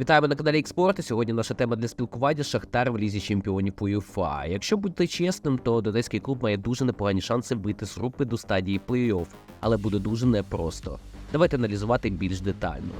Вітаємо на каналі Експорт. Сьогодні наша тема для спілкування Шахтар в лізі чемпіонів УЄФА. Якщо бути чесним, то донецький клуб має дуже непогані шанси вийти з групи до стадії плей-офф, але буде дуже непросто. Давайте аналізувати більш детально.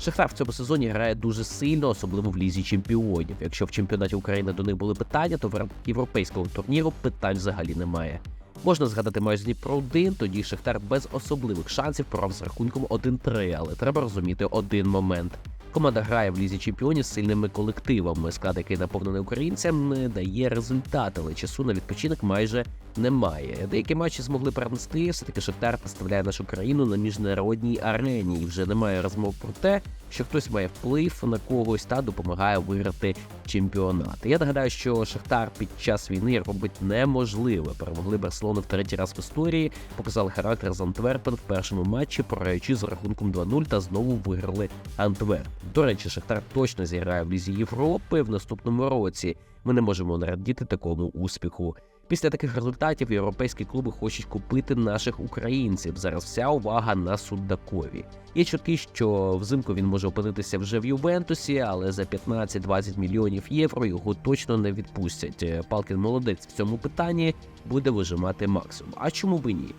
Шахтар в цьому сезоні грає дуже сильно, особливо в лізі чемпіонів. Якщо в чемпіонаті України до них були питання, то в рамках європейського турніру питань взагалі немає. Можна згадати матч про 1, тоді Шахтар без особливих шансів програв з рахунком 1-3, але треба розуміти один момент. Команда грає в лізі чемпіонів з сильними колективами. Склад, який наповнений українцям, не дає результати, але часу на відпочинок майже немає. Деякі матчі змогли перенести. Все таки Шахтар представляє нашу країну на міжнародній арені, і вже немає розмов про те, що хтось має вплив на когось та допомагає виграти чемпіонат. Я нагадаю, що Шахтар під час війни робить неможливе. Перемогли Барселону в третій раз в історії, показали характер з Антверпен в першому матчі, програючи з рахунком 2-0 та знову виграли Антверп. До речі, Шахтар точно зіграє в лізі Європи в наступному році. Ми не можемо нарадіти такому успіху. Після таких результатів європейські клуби хочуть купити наших українців. Зараз вся увага на Судакові. Є чутки, що взимку він може опинитися вже в Ювентусі, але за 15-20 мільйонів євро його точно не відпустять. Палкін молодець в цьому питанні буде вижимати максимум. А чому би ні?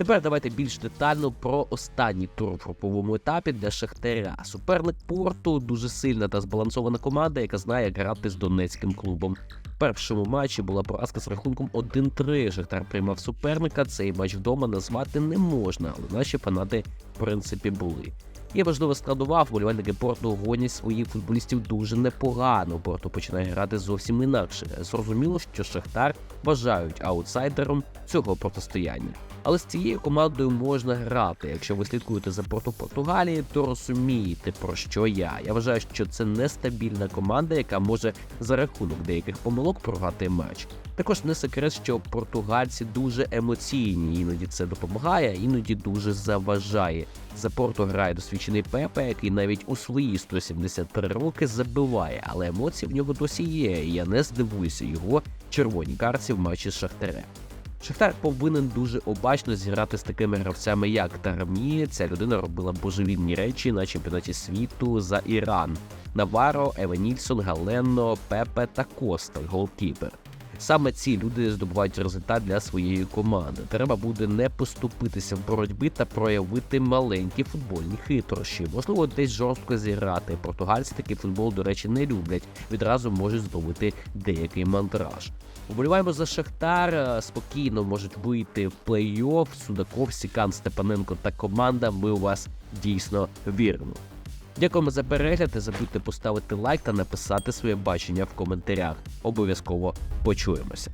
Тепер давайте більш детально про останній тур в груповому етапі для Шахтаря. Суперник Порту дуже сильна та збалансована команда, яка знає, як грати з донецьким клубом. В першому матчі була поразка з рахунком 1-3. Шахтар приймав суперника. Цей матч вдома назвати не можна, але наші фанати в принципі були. Є важлива складова, вболівальники порту гонять своїх футболістів дуже непогано. Порту починає грати зовсім інакше. Зрозуміло, що Шахтар вважають аутсайдером цього протистояння. Але з цією командою можна грати. Якщо ви слідкуєте за порту Португалії, то розумієте про що я. Я вважаю, що це нестабільна команда, яка може за рахунок деяких помилок програти матч. Також не секрет, що португальці дуже емоційні, іноді це допомагає, іноді дуже заважає. За порту грає досвідчений Пепе, який навіть у свої 173 роки забиває, але емоції в нього досі є. І я не здивуюся його червоній карці в матчі з Шахтарем. Шахтар повинен дуже обачно зіграти з такими гравцями, як Тарамі. Ця людина робила божевільні речі на чемпіонаті світу за Іран. Наваро, Еванільсон, Галенно, Пепе та Коста, голкіпер. Саме ці люди здобувають результат для своєї команди. Треба буде не поступитися в боротьбі та проявити маленькі футбольні хитрощі. Можливо, десь жорстко зіграти. Португальці такий футбол, до речі, не люблять. Відразу можуть здобути деякий мандраж. Уболіваємо за Шахтар. Спокійно можуть вийти в плей-офф. Судаков, Сікан, Степаненко та команда. Ми у вас дійсно віримо. Дякуємо за перегляд. Не забудьте поставити лайк та написати своє бачення в коментарях. Обов'язково Почуємося.